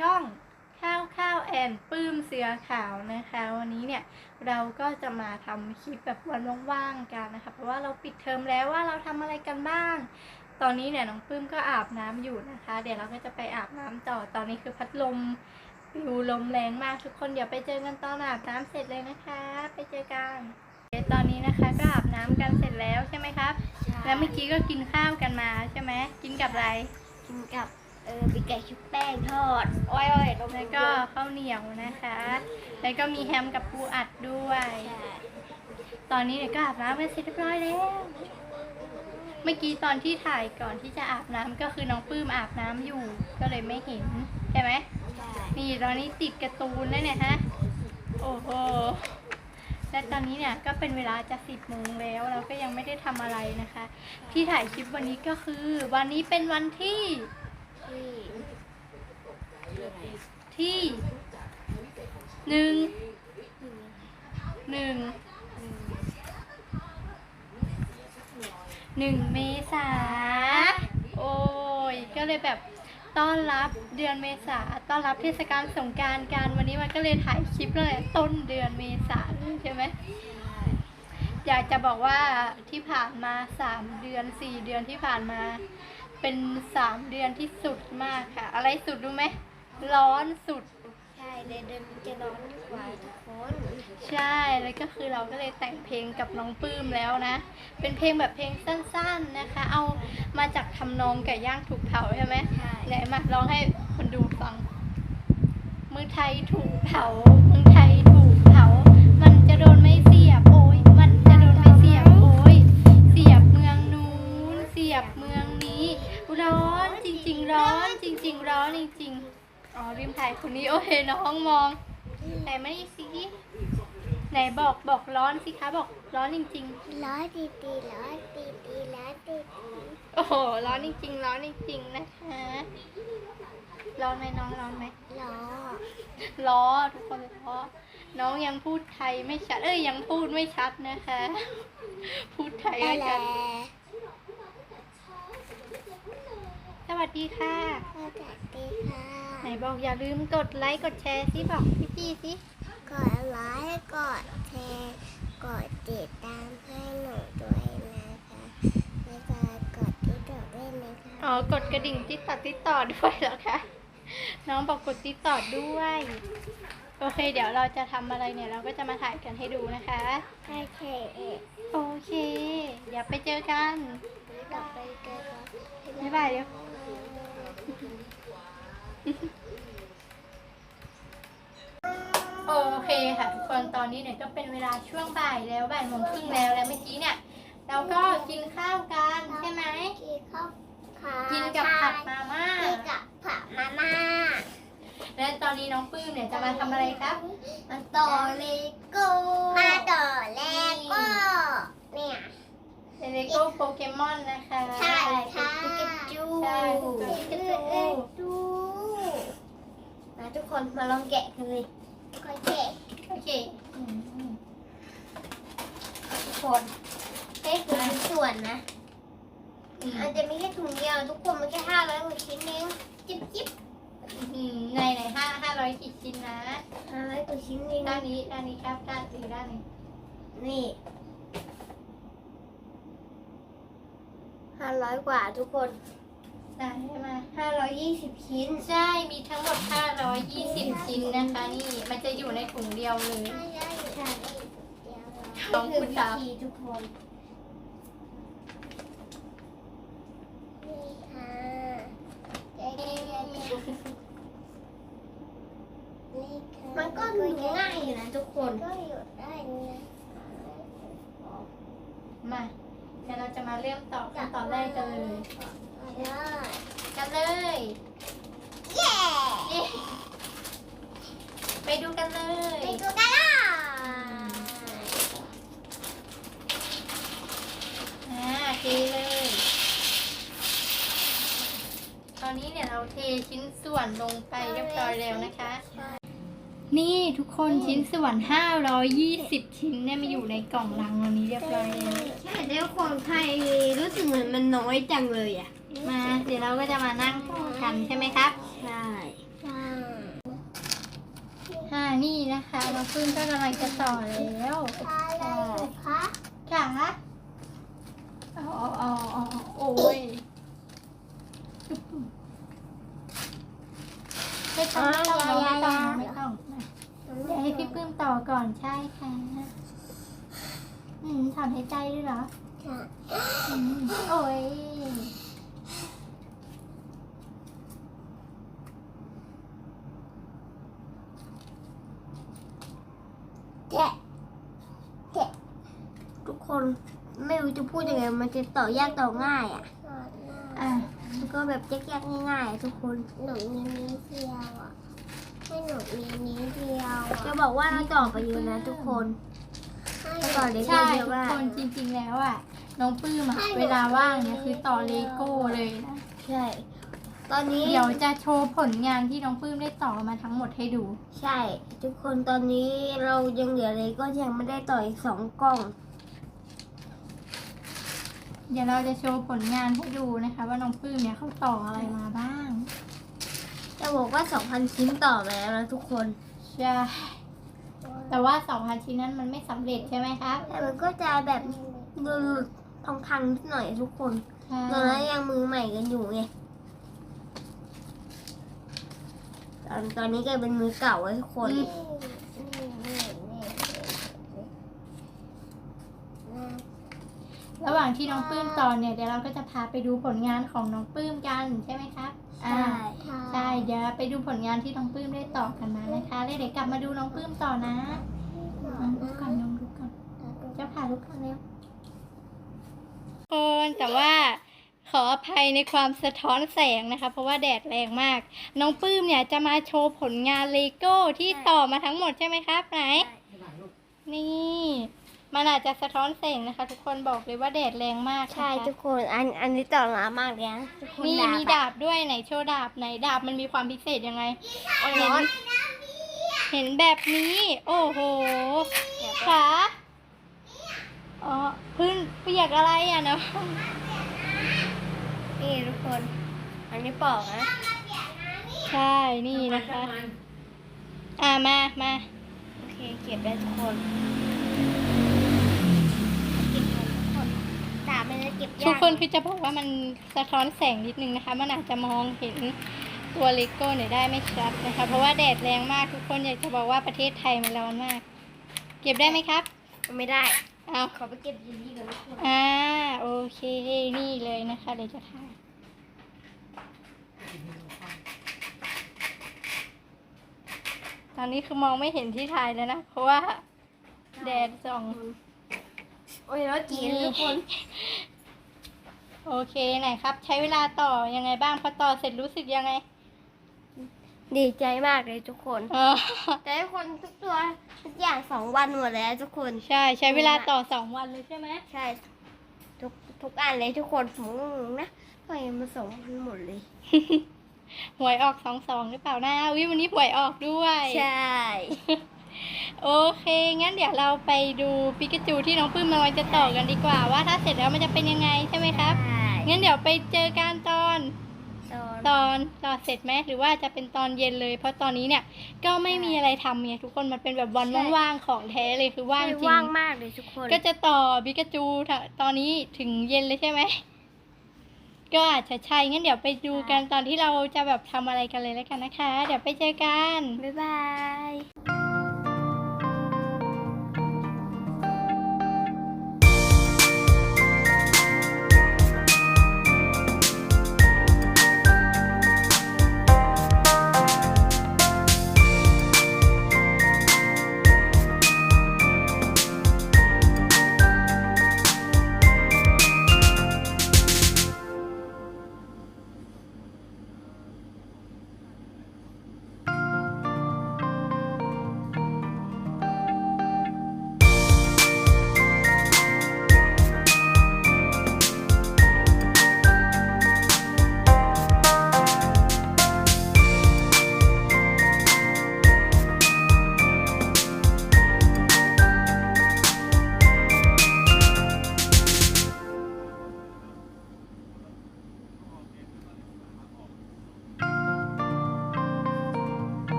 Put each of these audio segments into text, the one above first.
ช่องข้าวข้าวแอนปื้มเสือขาวนะคะ วันนี้เนี่ยเราก็จะมาทำคลิปแบบวันว่างๆกันนะคะเพราะว่าเราปิดเทอมแล้วว่าเราทำอะไรกันบ้าง ตอนนี้เนี่ยน้องปื้มก็อาบน้ำอยู่นะคะ เดี๋ยวเราก็จะไปอาบน้ำต่อตอนนี้คือพัดลมปิวลมแรงมากทุกคนเดี๋ยวไปเจอกันตอนอาบน้ำเสร็จเลยนะคะ ไปเจอกันเดี๋ยวตอนนี้นะคะก็อาบน้ำกันเสร็จแล้วใช่ไหมครับ แล้วเมื่อกี้ก็กินข้าวกันมาใช่ไหมกินกับอะไรกินกับ เออปีกไก่ชุบแป้งทอดโอ้ยโอ้ยตรงแล้วนี้ก็ข้าวเหนียวนะคะ แล้วก็มีแฮมกับปูอัดด้วยใช่ตอนนี้เนี่ยก็อาบน้ำกันเสร็จเรียบร้อยแล้ว เมื่อกี้ตอนที่ถ่ายก่อนที่จะอาบน้ำก็คือน้องปื้มอาบน้ำอยู่ ก็เลยไม่เห็นใช่ไหมใช่นี่ตอนนี้ติดการ์ตูนแล้วเนี่ยฮะ โอ้โห และตอนนี้เนี่ยก็เป็นเวลาจะสิบโมงแล้วเราก็ยังไม่ได้ทำอะไรนะคะ ที่ถ่ายคลิปวันนี้ก็คือ วันนี้เป็นวันที่ ที่ที่หนึ่งหนึ่งหนึ่งเมษาโอ้ยก็เลยแบบต้อนรับเดือนเมษาต้อนรับเทศกาลสงการกันวันนี้มันก็เลยถ่ายคลิปเลยต้นเดือนเมษาใช่ไหมอยากจะบอกว่าที่ผ่านมาสามเดือนสี่เดือนที่ผ่านมา เป็นสามเดือนที่สุดมากค่ะ อะไรสุดรู้ไหมร้อนสุด ใช่เดือนเดือนมันจะร้อนกว่าทุกคนใช่แล้วก็คือเราก็เลยแต่งเพลงกับน้องปื้มแล้วนะ เป็นเพลงแบบเพลงสั้น ๆนะคะ เอามาจากทำนองไก่ย่างถูกเผาใช่ไหมใช่ไหนมาร้องให้คนดูฟังเมืองไทยถูกเผาเมือ ริงๆร้อนจริง ๆ ร้อนจริงๆอ๋อริมถ่ายคนนี้โอเคน้องมองไหนไม่สิไหนบอกบอกร้อนสิคะบอกร้อนจริง ร้อนดีดีร้อนดีดีร้อนดีดีๆ โอ้โหร้อนจริงๆร้อนจริงๆนะคะร้อนไหมน้องร้อนไหมร้อนล้อทุกคนล้อน้องยังพูดไทยไม่ชัดเอ้ยยังพูดไม่ชัดนะคะ พูดไทยได้ไม่แล้ชัวด สวัสดีค่ะ สวัสดีค่ะ ไหนบอกอย่าลืมกดไลค์กดแชร์สิบอกพี่ๆสิ กดไลค์กดแชร์กดติดตามให้หนูด้วยนะคะแล้วก็กดที่ดอกด้วยนะคะอ๋อกดกระดิ่งติดต่อติดต่อด้วยเหรอคะ น้องบอกกดติดต่อด้วย โอเค เดี๋ยวเราจะทำอะไรเนี่ยเราก็จะมาถ่ายกันให้ดูนะคะ โอเคเอ๊ะโอเคเดี๋ยวไปเจอกันกลับไปเจอกัน บ๊ายบายเดี๋ยว โอเคค่ะทุกคนตอนนี้เนี่ยก็เป็นเวลาช่วงบ่ายแล้วบ่ายโมงครึ่งแล้วแล้วเมื่อกี้เนี่ย เราก็กินข้าวกันใช่ไหมกินข้าวขากินกับผัดมาม่ากินกับผัดมาม่าและตอนนี้น้องปื้มเนี่ยจะมาทำอะไรครับมาต่อเลโก้มาต่อเลโก้เนี่ยเลโก้โปเกมอนนะคะใช่ค่ะปิกาจูใช่ตัวปิกาจู ดูมาทุกคนมาลองแกะกันเลยค่อยแกะโอเคอืมทุกคนเฮ้ยคือเป็นส่วนนะอืมอาจจะไม่แค่ถุงเดียวทุกคนมันแค่ห้าร้อยกว่าชิ้นเองจิ๊บจิ๊บอืมในไหนห้าห้าร้อยกี่ชิ้นนะห้าร้อยกว่าชิ้นเองด้านนี้ด้านนี้ครับด้านอีกด้านหนึงนี่ห้าร้อยกว่าทุกคน ได้มาห้าร้อยยี่สิบชิ้น ใช่ มีทั้งหมด 520 ชิ้นนะคะ นี่ มันจะอยู่ในถุงเดียวเลย ใช่ลองคุณตามนี่คือวิธีทุกคนนี่ค่ะมันก็ดูง่ายอยู่นะทุกคน ก็อยู่ได้เนี่ยมาเดี๋ยวเราจะมาเริ่มต่อขั้นตอนแรกกันเลย ได้ กันเลยเย้เย้ไปดูกันเลย ไปดูกันเลยอ่าเทเลย ตอนนี้เนี่ยเราเทชิ้นส่วนลงไปเรียบร้อยแล้วนะคะ นี่ทุกคนชิ้นส่วน 520 ชิ้นเนี่ยมาอยู่ในกล่องลังวันนี้เรียบร้อยแล้ว ใช่แล้วของไทยรู้สึกเหมือนมันน้อยจังเลยอะ มา เดี๋ยวเราก็จะมานั่งต่อกันใช่ไหมครับ ใช่ใช่นี่นะคะน้องปลื้มก็กำลังจะต่อแล้วอะไรอยู่คะค่ะอ๋ออ๋ออ๋อโอ้ยไม่ต้องไม่ต้องเราไม่ต้องไม่ต้องนะเดี๋ยวให้พี่ปลื้มต่อก่อนใช่ค่ะอืมถอนหายใจด้วยเหรอค่ะอืมโอ้ย แกะแกะ ทุกคนไม่รู้จะพูดยังไง มัน จะต่อยากต่อง่ายอะอะมันก็แบบยากๆง่ายๆอะทุกคน หนูมีนิ้วเดียวอะให้หนูมีนิ้วเดียวจะอะบอกว่าเราต่อไปเยอะนะทุกคน ให้เมื่อก่อนเด็กใช่เยทุอะกมากคนจริงๆแล้วอะน้องปลื้มอะเวลาว่างเนี่ยคือต่อเลโก้เลยนะใช่ ตอนนี้เดี๋ยวจะโชว์ผลงานที่น้องปลื้มได้ต่อมาทั้งหมดให้ดู ใช่ ทุกคนตอนนี้เรายังเหลือเลยก็ยังไม่ได้ต่ออีกสองกล่อง เดี๋ยวเราจะโชว์ผลงานให้ดูนะคะ ว่าน้องปลื้มเนี่ยเขาต่ออะไรมาบ้าง จะบอกว่าสองพันชิ้นต่อมาแล้วนะทุกคนใช่แต่ว่า 2,000 ชิ้นนั้นมันไม่สำเร็จใช่ไหมครับแต่มันก็จะแบบหลุดๆพังๆนิดหน่อยทุกคนใช่ตอนนั้นยังมือใหม่กันอยู่ไงตอนตอนนี้กลายเป็นมือเก่าแล้วทุกคน นี่นี่นี่นี่นี่ ระหว่างที่น้องปลื้มต่อเนี่ยเดี๋ยวเราก็จะพาไปดูผลงานของน้องปลื้มกันใช่ไหมครับอ่าค่ะใช่เดี๋ยวไปดูผลงานที่น้องปลื้มได้ต่อกันมานะคะแล้วเดี๋ยวกลับมาดูน้องปลื้มต่อนะอะดูก่อนน้องดูก่อนเจ้าค่ะลูกค้าเร็วคนแต่ว่าขออภัยในความสะท้อนแสงนะคะ เพราะว่าแดดแรงมาก น้องปื้มเนี่ยจะมาโชว์ผลงานเลโก้ที่ต่อมาทั้งหมดใช่ไหมครับไหน นี่ มันอาจจะสะท้อนแสงนะคะ ทุกคนบอกเลยว่าแดดแรงมากนะคะใช่ทุกคนอันอันนี้ต่อหนามากเลยนะทุกคนนี่มีอะดาบด้วยไหนโชว์ดาบไหนดาบมันมีความพิเศษยังไงโอ้ยเห็ร้อนนเห็นแบบนี้ โอ้โหขาอ๋อพื้นเปียกอะไรอะเนาะนี่ทุกคน อันนี้ปอกนะใช่นี่นะคะ อ่ามามาโอเคเก็บได้ทุกคนเก็บได้ทุกคน ดาบมันจะเก็บยากทุกคนคือจะบอกว่ามันสะท้อนแสงนิดนึงนะคะ มันอาจจะมองเห็นตัวเลโก้เนี่ยได้ไม่ชัดนะคะ เพราะว่าแดดแรงมากทุกคนอยากจะบอกว่าประเทศไทยมันร้อนมาก เก็บได้ไหมครับ ไม่ได้เอาขอไปเก็บดีๆก่อนทุกคนอ่าโอเคนี่เลยนะคะเดี๋ยวจะถ่ายตอนนี้คือมองไม่เห็นที่ถ่ายแล้วนะ เพราะว่าแดดส่อง โอ้ยร้อนจีนทุกคน โอเคไหนครับ ใช้เวลาต่อยังไงบ้างพอต่อเสร็จรู้สึกยังไง ดีใจมากเลยทุกคนอ๋อแต่ทุกคนทุกตัวทุกอย่างสองวันหมดแล้วทุกคน ใช่ใช้เวลาต่อสองวันเลยใช่ไหมใช่ ทุกทุกอันเลยทุกคนผมก็งงนะทำไมมันสองพันหมดเลย หวยออกสองสองหรือเปล่านะวิวันนี้หวยออกด้วย ใช่ โอเค งั้นเดี๋ยวเราไปดูปิกาจูที่น้องปื้มกำลังจะต่อกันดีกว่า ว่าถ้าเสร็จแล้วมันจะเป็นยังไงใช่ไหมครับใช่งั้นเดี๋ยวไปเจอกันตอน ตอนตอนต่อเสร็จไหมหรือว่าจะเป็นตอนเย็นเลย เพราะตอนนี้เนี่ยก็ไม่มีอะไรทำไงทุกคนมันเป็นแบบวันว่างๆของแท้เลยคือว่างจริว่างงมากเลยทุกคน ก็จะต่อปิกาจูตอนนี้ถึงเย็นเลยใช่ไหมก็อาจจะใช่งั้นเดี๋ยวไปดูกันตอนที่เราจะแบบทำอะไรกันเลยแล้วกันนะคะ เดี๋ยวไปเจอกัน บ๊ายบาย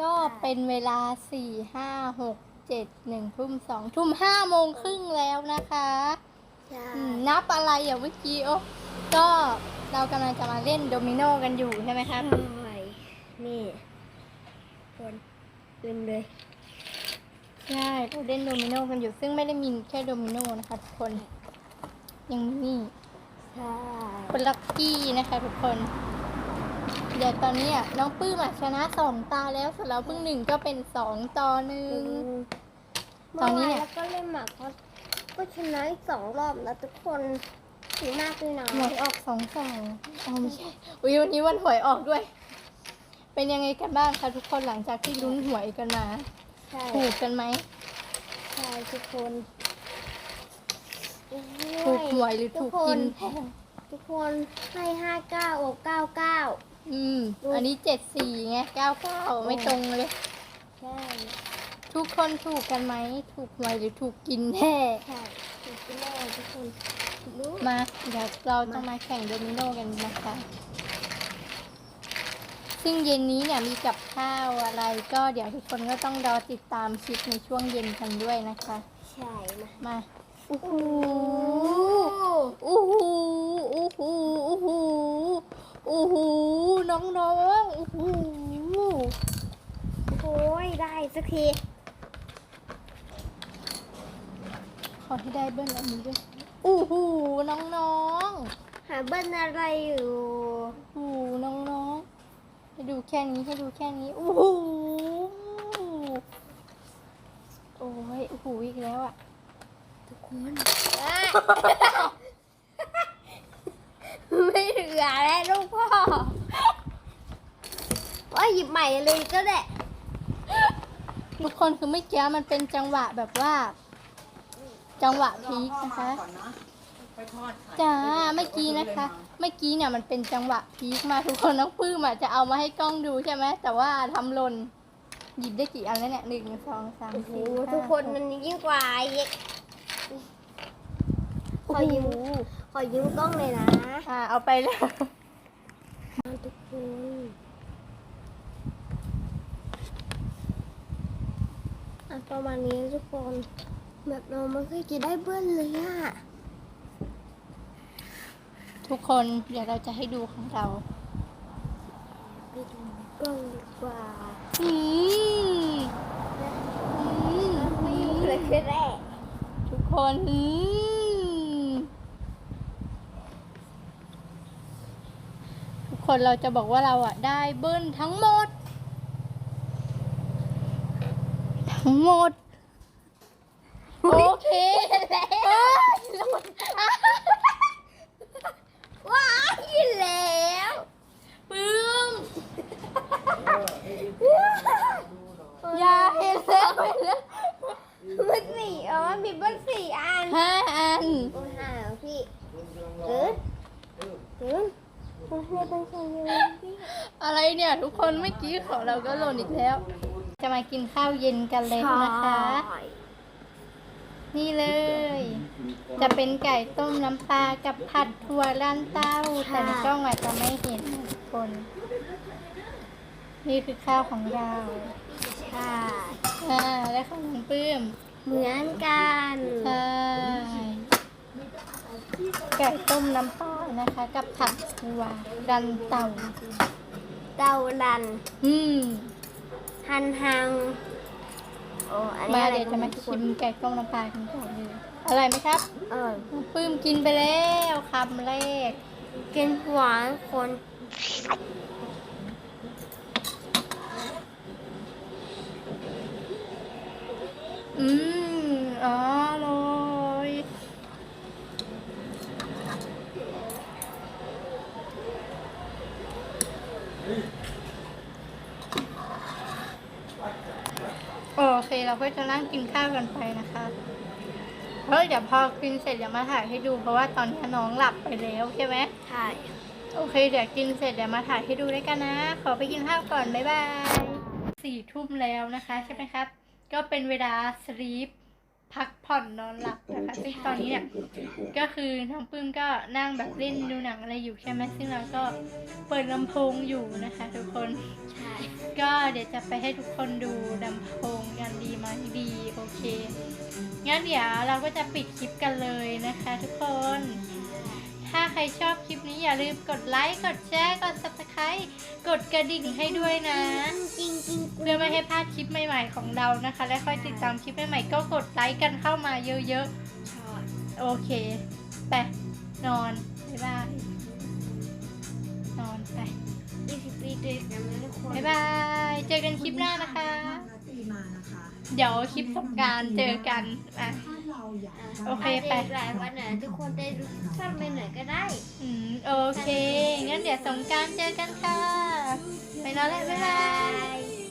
ก็เป็นเวลาสี่ห้าหกเจ็ดหนึ่งทุ่มสองทุ่มห้าโมงครึ่งแล้วนะคะใช่อืมนับอะไรอย่างเมื่อกี้โอ้ก็เรากำลังจะมาเล่นโดมิโนกันอยู่ใช่ไหมครับใช่นี่คนลืมเลย ใช่เราเล่นโดมิโนกันอยู่ ซึ่งไม่ได้มีแค่โดมิโนนะคะทุกคน ยังมีนี่ใช่คนลักกี้นะคะทุกคน เดี๋ยวตอนนี้อะน้องปื้มอะชนะสองตาแล้วส่วนเราเพิ่งหนึ่งก็เป็นสองต่อหนึ่งตตออนนนี้นี้เนี่เนี่ยยก็เล่นหมากก็ก็ชนะอีกสองรอบแล้วทุกคนถึงมากเลยนะหวยออกสองสองอ๋อไม่ใช่อุ้ยวันนี้วันหวยออกด้วย เป็นยังไงกันบ้างคะทุกคนหลังจากที่ลุ้นหวยกันมา ใช่ถูกกันไหม ใช่ทุกคนโอ้ถูกหวยหรือถูกกินแพงทุกคนให้ห้าเก้าโอเก้าเก้า อืม อันนี้เจ็ดสี่ไงเก้าเก้าไม่ตรงเลย ใช่ทุกคนถูกกันไหม ถูกหวยหรือถูกกินแน่ใช่ถูกแน่ทุกคนรู้มาเดี๋ยวเราจะมาแข่งโดมิโนกันนะคะ ซึ่งเย็นนี้เนี่ยมีกับข้าวอะไรก็เดี๋ยวทุกคนก็ต้องรอติดตามคลิปในช่วงเย็นกันด้วยนะคะ ใช่นะมาโอ้โหโอ้โหโอ้โหโอ้โห โอ้โหน้องๆโอ้โหโอ้ยได้สักทีขอให้ได้เบิ้ลอันนี้ด้วยโอ้โหน้องหาเบิ้ลอะไรอยู่โอ้โหน้องๆให้ดูแค่นี้ให้ดูแค่นี้โอ้โหโอ้ยโอ้โหอีกแล้วอะทุกคน ไม่เหลือแล้วลูกพ่อว่าหยิบใหม่เลยก็ได้ทุกคนคือเมื่อกี้มันเป็นจังหวะแบบว่า จังหวะพีคนะคะก่อนนะไปทอดไข่จ้าเมื่อกี้นะคะ เมื่อกี้เนี่ยมันเป็นจังหวะพีคมากทุกคนน้องปื้มอะจะเอามาให้กล้องดูใช่ไหมแต่ว่าทำหล่นหยิบได้กี่อันแล้วเนี่ยหนึ่งสองสามโอ้โหสี่ห้าทุกคนมันยิ่งกว่าเย็กโอ้ขอยืโหม ขอยืมกล้องเลยนะอ่าเอาไปเลยทุกคนอะประมาณนี้ทุกคน แบบเราไม่เคยจะได้เบิ้ลเลยอะ ทุกคนเดี๋ยวเราจะให้ดูของเราไปดูกล้องดีกว่าอืมอืมไม่เลยก็ได้ทุกคนอืมทุก คนเราจะบอกว่าเราอะได้เบิ้ลทั้งหมด ทั้งหมด โอเคเอ้ยแล้วมันอะว้ายแล้ว ปึ้มอย่าเห็นแล้วเห็นแล้ว มันสี่อ๋อมันมีเบิ้ลสี่อัน ห้าอัน โอ้ห่าวพี่เออเออคุณเพื่อนต้องใช้เยอะพี่ อะไรเนี่ย ทุก คนเมื่อกี้ของเราก็หล่นอีกแล้ว จะมากินข้าวเย็นกันเลยนะคะ นี่เลย จะเป็นไก่ต้มน้ำปลากับผัดถั่วลันเต้า แต่ในกล้องอาจจะไม่เห็นนะทุกคน นี่คือข้าวของเราใช่อ่าและของน้องปื้มเหมือนกันใช่ไก่ต้มน้ำปลานะคะ กับผัดถั่วรันเต่า เต้าดัน อืมฮันฮังโอ้อันนี้มาอะไรเดี๋ยวจะมาทุกคชินมไก่ต้มน้ำปลากันก่อนเลยอร่อยไหมครับเออน้องปื้มกินไปแล้วคำแรก กินหวานคน อืมอร่อยโอเค เรา ก็จะนั่งกินข้าวกันไปนะคะเฮ้ยเดี๋ยวพอกินเสร็จเดี๋ยวมาถ่ายให้ดู เพราะว่าตอนนี้น้องหลับไปแล้วใช่ไหมใช่โอเค เดี๋ยวกินเสร็จเดี๋ยวมาถ่ายให้ดูด้วยกันนะ ขอไปกินข้าวก่อนบ๊ายบายสี่ทุ่มแล้วนะคะใช่ไหมครับ ก็เป็นเวลาสลีป พักผ่อนนอนหลับนะคะซึ่งตอนนี้เนี่ยก็คือน้องปื้มก็นั่งแบบเล่นดูหนังอะไรอยู่ใช่ไหมซึ่งเราก็เปิดลำโพงอยู่นะคะ ทุกคนใช่ก็เดี๋ยวจะไปให้ทุกคนดูลำโพงกันดีไหมดีโอเคงั้นเดี๋ยวเราก็จะปิดคลิปกันเลยนะคะ ทุกคน ถ้าใครชอบคลิปนี้อย่าลืมกดไลค์กดแชร์กด subscribe กดกระดิ่งให้ด้วยนะจริงจริง เพื่อไม่ให้พลาดคลิปใหม่ๆของเรานะคะ และคอยติดตามคลิปใหม่ๆก็กดไลค์กันเข้ามาเยอะชอบๆ โอเค ไป นอน บ๊ายบาย นอนไป ยี่สิบปีด้วยกันนะทุกคนบ๊ายบาย เจอกันคลิปหน้านะคะตีมานะคะเดี๋ยวคลิปสงกรารเจอกันอะ ถ้าเราอยากโอเคไปาจจะหลายวันนะทุกคนได้รู้สั้นไปหน่อยก็ได้ อืมโอเค งั้นเดี๋ยวสงกรารเจอกันค่ะ ไปนอนแล้วบ๊ายบายย